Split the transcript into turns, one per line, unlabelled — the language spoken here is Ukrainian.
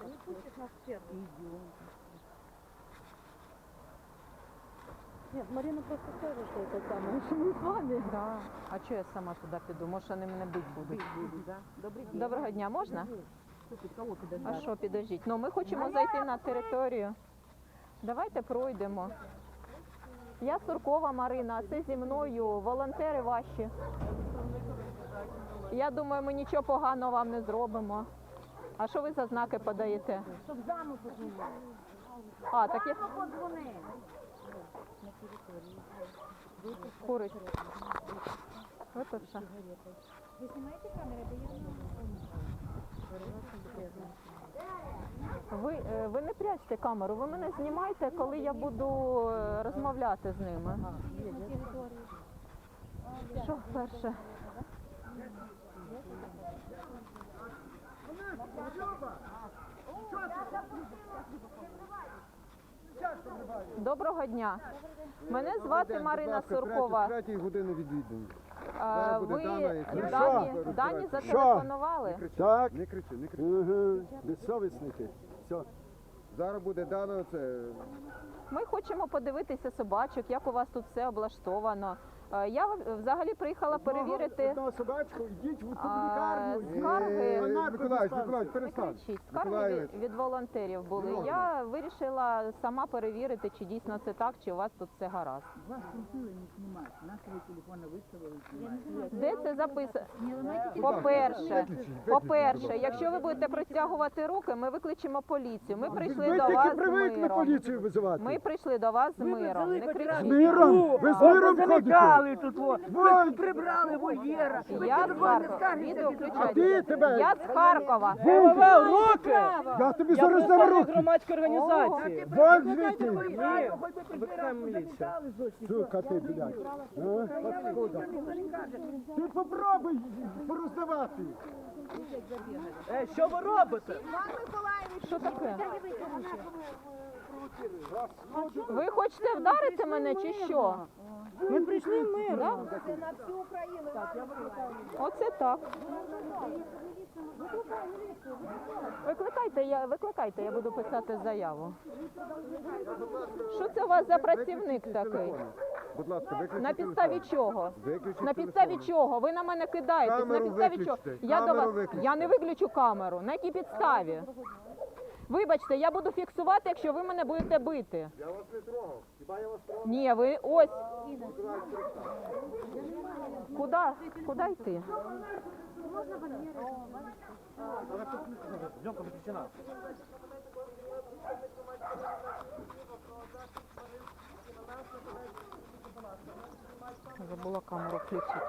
Они пустят нас в первый. Нет, Марина просто скажет, что это самое, что мы с вами.
Да. А чого я сама туди піду? Може, вони мене бить будуть.
Добрый день.
Доброго дня, можна?
Слушай, кого ты даже?
А що, підождіть? Ну, ми хочемо зайти на територію. Давайте пройдемо. Я Суркова Марина, а це зі мною волонтери ваші. Я думаю, ми нічого поганого вам не зробимо. А що ви за знаки подаєте?
Чтоб замуж поднимали.
А, так я
Позвони.
курить. Ось все.
Вы снимаете камеры? Да я
Ви, е, ви не прячте камеру, ви мене знімайте, коли я буду е, розмовляти з ними. Що перше? Доброго дня. Мене звати Марина Суркова.
Третій години відвідую. Зараз буде
Ви
Дана,
Дані,
Що?
Дані зателефонували?
Так. Не кричи, не кричи.
Угу. Безсовісники. Все.
Зараз буде Дана, це
Ми хочемо подивитися собачок, як у вас тут все облаштовано. Е, Я взагалі приїхала перевірити
Одного собачку, йдіть в ту
А,
лікарню.
скарги.
Е,
Вона
Миколаївич, Миколаївич,
Не
перестань.
кричіть. Скарги
Миколаївич.
від, від волонтерів були. Я вирішила сама перевірити, чи дійсно це так, чи у вас тут все гаразд.
Вас просили не телефона виставили знімати.
Де це записано? По-перше, по-перше, якщо ви будете протягувати руки, ми викличемо поліцію. Ми прийшли
Ви
до
тільки
вас з
привикли
миром.
поліцію визивати.
Ми прийшли до вас з миром. Не
З миром? Ви з миром ходите?
Замикали тут, во.
Вон.
прибрали вольєра. Ви
Я з
не
Харкова.
скажете,
Відео
А ти тебе?
Я з Харкова.
руки! Я тобі зараз дам руки.
громадської організації.
Вон звідти.
Ні, хоч би прибирали, зовсім.
Сука ти, блядь. А? Ти попробуй пороздавати.
Е, що ви робите?
Що таке? Ви хочете вдарити мене чи що?
Ми прийшли миром.
Оце так. Викликайте, я викликайте, я буду писати заяву. Що це у вас за працівник такий?
Будь ласка, виключіть
На підставі
телефон.
чого?
Виключіть
На підставі
телефон.
чого? Ви на мене кидаєтесь. На
Камеру
підставі чого?
виключте.
Я до
Камеру
вас
виключте.
я не виключу камеру. На якій підставі? Вибачте, я буду фіксувати, якщо ви мене будете бити.
Я вас не трогав. Хіба я вас трогав?
Ні, ви ось. Куди? Куди йти?
Виключена.
Забула камеру включити.